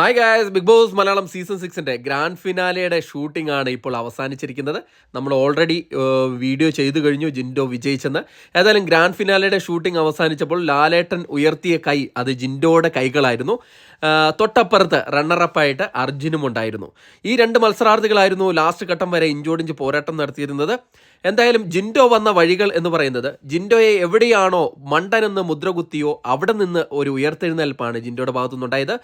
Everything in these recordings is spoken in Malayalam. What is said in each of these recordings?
Hi guys big boss Malayalam season സിക്സിന്റെ grand ഫിനാലയുടെ ഷൂട്ടിംഗ് ആണ് ഇപ്പോൾ അവസാനിച്ചിരിക്കുന്നത്. നമ്മൾ ഓൾറെഡി വീഡിയോ ചെയ്തു കഴിഞ്ഞു ജിൻഡോ വിജയിച്ചെന്ന്. ഏതായാലും ഗ്രാൻഡ് ഫിനാലയുടെ ഷൂട്ടിംഗ് അവസാനിച്ചപ്പോൾ ലാലേട്ടൻ ഉയർത്തിയ കൈ അത് ജിൻഡോയുടെ കൈകളായിരുന്നു. തൊട്ടപ്പുറത്ത് റണ്ണറപ്പായിട്ട് അർജുനും ഉണ്ടായിരുന്നു. ഈ രണ്ട് മത്സരാർത്ഥികളായിരുന്നു ലാസ്റ്റ് ഘട്ടം വരെ ഇഞ്ചോടിഞ്ച് പോരാട്ടം നടത്തിയിരുന്നത്. എന്തായാലും ജിൻഡോ വന്ന വഴികൾ എന്ന് പറയുന്നത് ജിൻഡോയെ എവിടെയാണോ മണ്ടനെന്ന് മുദ്രകുത്തിയോ അവിടെ നിന്ന് ഒരു ഉയർത്തെഴുന്നേൽപ്പാണ് ജിൻഡോയുടെ ഭാഗത്തുനിന്നുണ്ടായത്.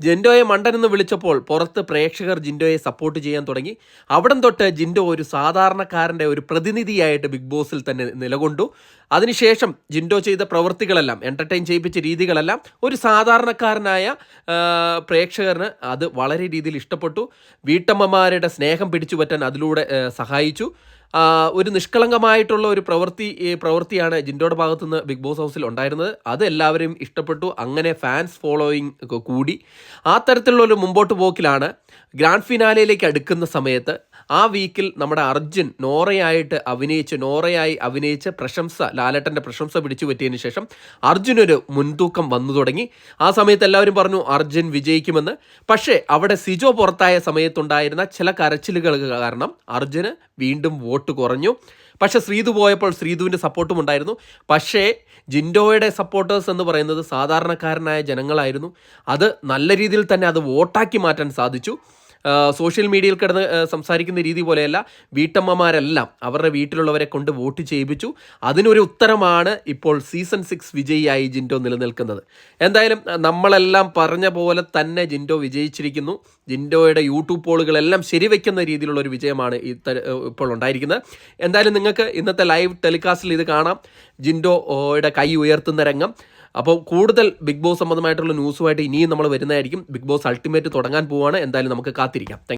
ജിൻഡോയെ മണ്ടനെന്ന് വിളിച്ചപ്പോൾ പുറത്ത് പ്രേക്ഷകർ ജിൻഡോയെ സപ്പോർട്ട് ചെയ്യാൻ തുടങ്ങി. അവിടം തൊട്ട് ജിൻഡോ ഒരു സാധാരണക്കാരന്റെ ഒരു പ്രതിനിധിയായിട്ട് ബിഗ് ബോസിൽ തന്നെ നിലകൊണ്ടു. അതിനുശേഷം ജിൻഡോ ചെയ്ത പ്രവൃത്തികളെല്ലാം എന്റർടൈൻ ചെയ്യിപ്പിച്ച രീതികളെല്ലാം ഒരു സാധാരണക്കാരനായ പ്രേക്ഷകന് അത് വളരെ രീതിയിൽ ഇഷ്ടപ്പെട്ടു. വീട്ടമ്മമാരുടെ സ്നേഹം പിടിച്ചു പറ്റാൻ അതിലൂടെ സഹായിച്ചു. ഒരു നിഷ്കളങ്കമായിട്ടുള്ള ഒരു പ്രവൃത്തി പ്രവൃത്തിയാണ് ജിൻഡോയുടെ ഭാഗത്തുനിന്ന് ബിഗ് ബോസ് ഹൗസിൽ ഉണ്ടായിരുന്നത്. അത് എല്ലാവരും ഇഷ്ടപ്പെട്ടു. അങ്ങനെ ഫാൻസ് ഫോളോയിങ് കൂടി. ആ തരത്തിലുള്ള ഒരു മുമ്പോട്ട് പോക്കിലാണ് ഗ്രാൻഡ് ഫിനാലയിലേക്ക് അടുക്കുന്ന സമയത്ത് ആ വീക്കിൽ നമ്മുടെ അർജുൻ നോറയായിട്ട് അഭിനയിച്ച് നോറയായി അഭിനയിച്ച് പ്രശംസ ലാലേട്ടന്റെ പ്രശംസ പിടിച്ചു പറ്റിയതിന് ശേഷം ഒരു മുൻതൂക്കം വന്നു തുടങ്ങി. ആ സമയത്ത് എല്ലാവരും പറഞ്ഞു അർജുൻ വിജയിക്കുമെന്ന്. പക്ഷേ അവിടെ സിജോ പുറത്തായ സമയത്തുണ്ടായിരുന്ന ചില കരച്ചിലുകൾ കാരണം അർജുന് വീണ്ടും വോട്ട് കുറഞ്ഞു. പക്ഷേ ശ്രീതു പോയപ്പോൾ ശ്രീതുവിന്റെ സപ്പോർട്ടും ഉണ്ടായിരുന്നു. പക്ഷേ ജിൻഡോയുടെ സപ്പോർട്ടേഴ്സ് എന്ന് പറയുന്നത് സാധാരണക്കാരനായ ജനങ്ങളായിരുന്നു. അത് നല്ല രീതിയിൽ തന്നെ അത് വോട്ടാക്കി മാറ്റാൻ സാധിച്ചു. സോഷ്യൽ മീഡിയയിൽ കിടന്ന് സംസാരിക്കുന്ന രീതി പോലെയല്ല. വീട്ടമ്മമാരെല്ലാം അവരുടെ വീട്ടിലുള്ളവരെ കൊണ്ട് വോട്ട് ചെയ്യിപ്പിച്ചു. അതിനൊരു ഉത്തരമാണ് ഇപ്പോൾ സീസൺ സിക്സ് വിജയിയായി ജിൻഡോ നിലനിൽക്കുന്നത്. എന്തായാലും നമ്മളെല്ലാം പറഞ്ഞ പോലെ തന്നെ ജിൻഡോ വിജയിച്ചിരിക്കുന്നു. ജിൻഡോയുടെ യൂട്യൂബ് പോളുകളെല്ലാം ശരിവെക്കുന്ന രീതിയിലുള്ള ഒരു വിജയമാണ് ഇപ്പോൾ ഉണ്ടായിരിക്കുന്നത്. എന്തായാലും നിങ്ങൾക്ക് ഇന്നത്തെ ലൈവ് ടെലികാസ്റ്റിൽ ഇത് കാണാം. ജിൻഡോയുടെ കൈ ഉയർത്തുന്ന രംഗം. അപ്പോൾ കൂടുതൽ ബിഗ് ബോസ് സംബന്ധമായിട്ടുള്ള ന്യൂസുമായിട്ട് ഇനിയും നമ്മൾ വരുന്നതായിരിക്കും. ബിഗ് ബോസ് അൾട്ടിമേറ്റ് തുടങ്ങാൻ പോവുകയാണ് എന്തായാലും നമുക്ക് കാത്തിരിക്കാം.